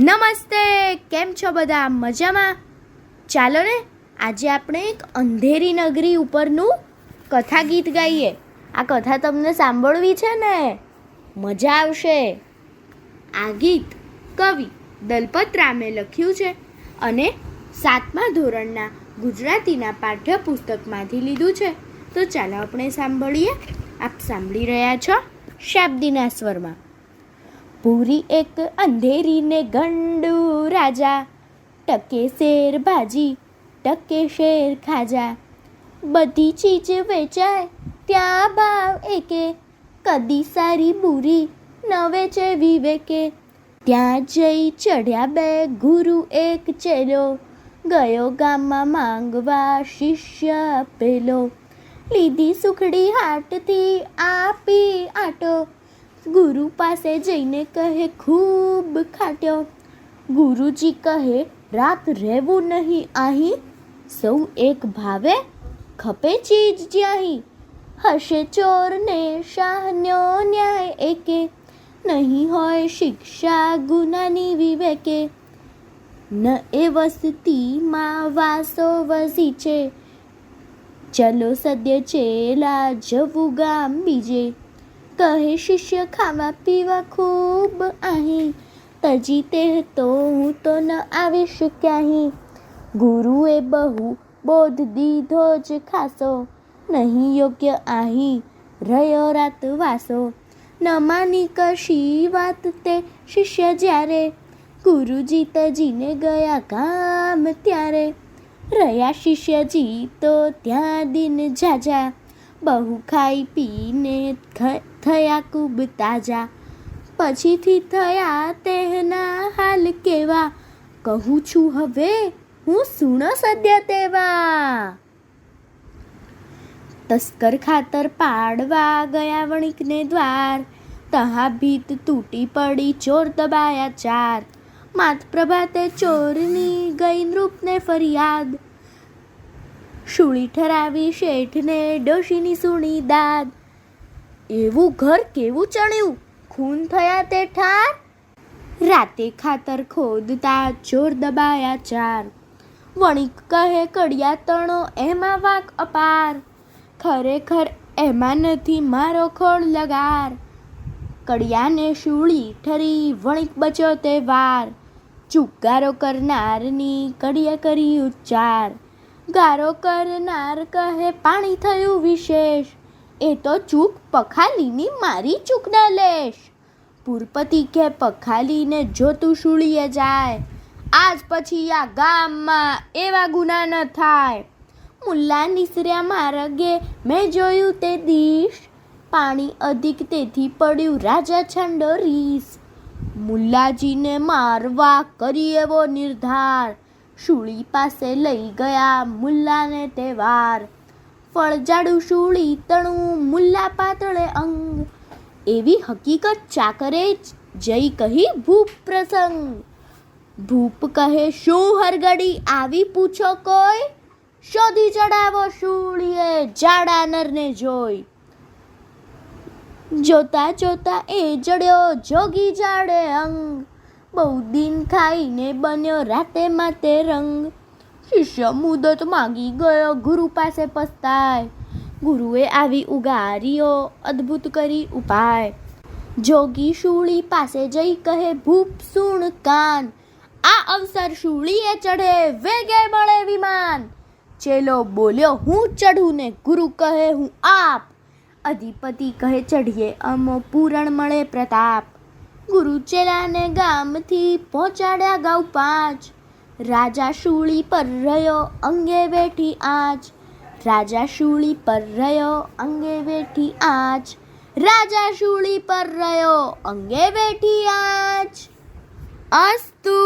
નમસ્તે, કેમ છો બધા? મજામાં? ચાલો ને, આજે આપણે એક અંધેરી નગરી ઉપરનું કથા ગીત ગાઈએ. આ કથા તમને સાંભળવી છે ને? મજા આવશે. આ ગીત કવિ દલપત રામે લખ્યું છે અને સાતમા ધોરણના ગુજરાતીના પાઠ્યપુસ્તકમાંથી લીધું છે. તો ચાલો આપણે સાંભળીએ. આપ સાંભળી રહ્યા છો શાબ્દીના સ્વરમાં. પૂરી એક અંધેરીને ગંડુ રાજા. ટકે શેર ભાજી ટકે શેર ખાજા. બધી ચીજ વેચાય, ત્યાં ભાવ એકે. કદી સારી બુરી ન વેચે વિવેકે ત્યાં જઈ ચઢ્યા બે ગુરુ એક ચેલો. ગયો ગામમાં માંગવા શિષ્ય પેલો. લીધી સુખડી હાટથી આપી આટો. ગુરુ પાસે જઈને કહે, ખૂબ ખાટ્યો. ગુરુજી કહે, રાત રહેવું નહીં અહીં સૌ એક ભાવે ખપે ચીજ જ્યાં હશે ચોર ને શાહન્યો ન્યાય એકે. નહીં હોય શિક્ષા ગુનાની વિવેકે. ન એ વસ્તીમાં વાસો વસી છે. ચલો સદ્ય ચેલા જવું ગામ બીજે. કહે શિષ્ય, ખાવા પીવા ખૂબ અહીં. તજી તે તો હું તો ન આવી શક્યાહી ગુરુએ બહુ બોધ દીધો જ ખાસો. નહીં યોગ્ય અહીં રહ્યો રાત વાસો. ન માની કશી વાત તે શિષ્ય જ્યારે. ગુરુજી તજીને ગયા ગામ ત્યારે. રહ્યા શિષ્યજી તો ત્યાં દિન જાજા બહુ ખાઈ પીને થયા ખૂબ તાજા. પછીથી થયા તેના હાલ કેવા? કહું છું હવે, હું સુણો સદ્ય તેવા. તસ્કર ખાતર પાડવા ગયા વણિકને દ્વાર. તહા ભીત તૂટી પડી ચોર દબાયા ચાર. માત પ્રભાતે ચોરની ગઈ નૃપને ફરિયાદ. શૂળી ઠરાવી શેઠને ડોશીની સુણી દાદ. એવું ઘર કેવું ચણ્યું? ખૂન થયા તે ઠાર? રાતે ખાતર ખોદતા ચોર દબાયા ચાર. વણિક કહે કડિયા તણો એમાં વાક અપાર. ખરેખર એમાં નથી મારો ખોળ લગાર. કડિયાને શૂળી ઠરી વણિક બચ્યો તે વાર. ચુકારો કરનારની કડિયા કરી ઉચ્ચાર. ગારો કરનાર કહે, પાણી થયું વિશેષ. એ તો ચૂક પખાલીની મારી ચૂક ન લેશ. પૂરપતિ કે પખાલીને જોતું શૂળીએ જાય, આજ પછી આ ગામમાં એવા ગુના ન થાય. મુલ્લા નિસર્યા માર્ગે, મેં જોયું તે દીશ. પાણી અધિક તેથી પડ્યું રાજા છંડો રીસ. મુલ્લાજીને મારવા કરી એવો નિર્ધાર. શૂળી પાસે લઈ ગયા મુલ્લાને તે વાર ફળજાડું શૂળી તણું, મુલ્લા પાતળે અંગ. એવી હકીકત ચાકરે જઈ કહી ભૂપ પ્રસંગ. ભૂપ કહે, શું હરગડી આવી પૂછો કોઈ? શોધી ચડાવો શૂળીએ, જાડા નરને જોઈ. જોતા જોતા એ જડ્યો જોગી જાડે અંગ. બહુ દિન ખાઈને બન્યો રાતે માતે રંગ. શિષ્ય મુદત માગી ગયો, ગુરુ પાસે પસ્તાય. ગુરુએ આવી ઉગારીઓ અદ્ભુત કરી ઉપાય. જોગી શૂળી પાસે જઈ કહે, ભૂપ સુણ કાન. આ અવસર શૂળીએ ચઢે, વેગે મળે વિમાન. ચેલો બોલ્યો, હું ચઢું ને ગુરુ કહે, હું આપ. અધિપતિ કહે, ચઢીએ, અમો પૂરણ મળે પ્રતાપ. ગુરુ ચેલાને ગામથી પહોંચાડ્યા ગાઉ પાંચ. રાજા શૂળી પર રહ્યો અંગે બેઠી આંચ રાજા શૂળી પર રહ્યો અંગે બેઠી આંચ રાજા શૂળી પર રહ્યો અંગે બેઠી આંચ અસ્તુ!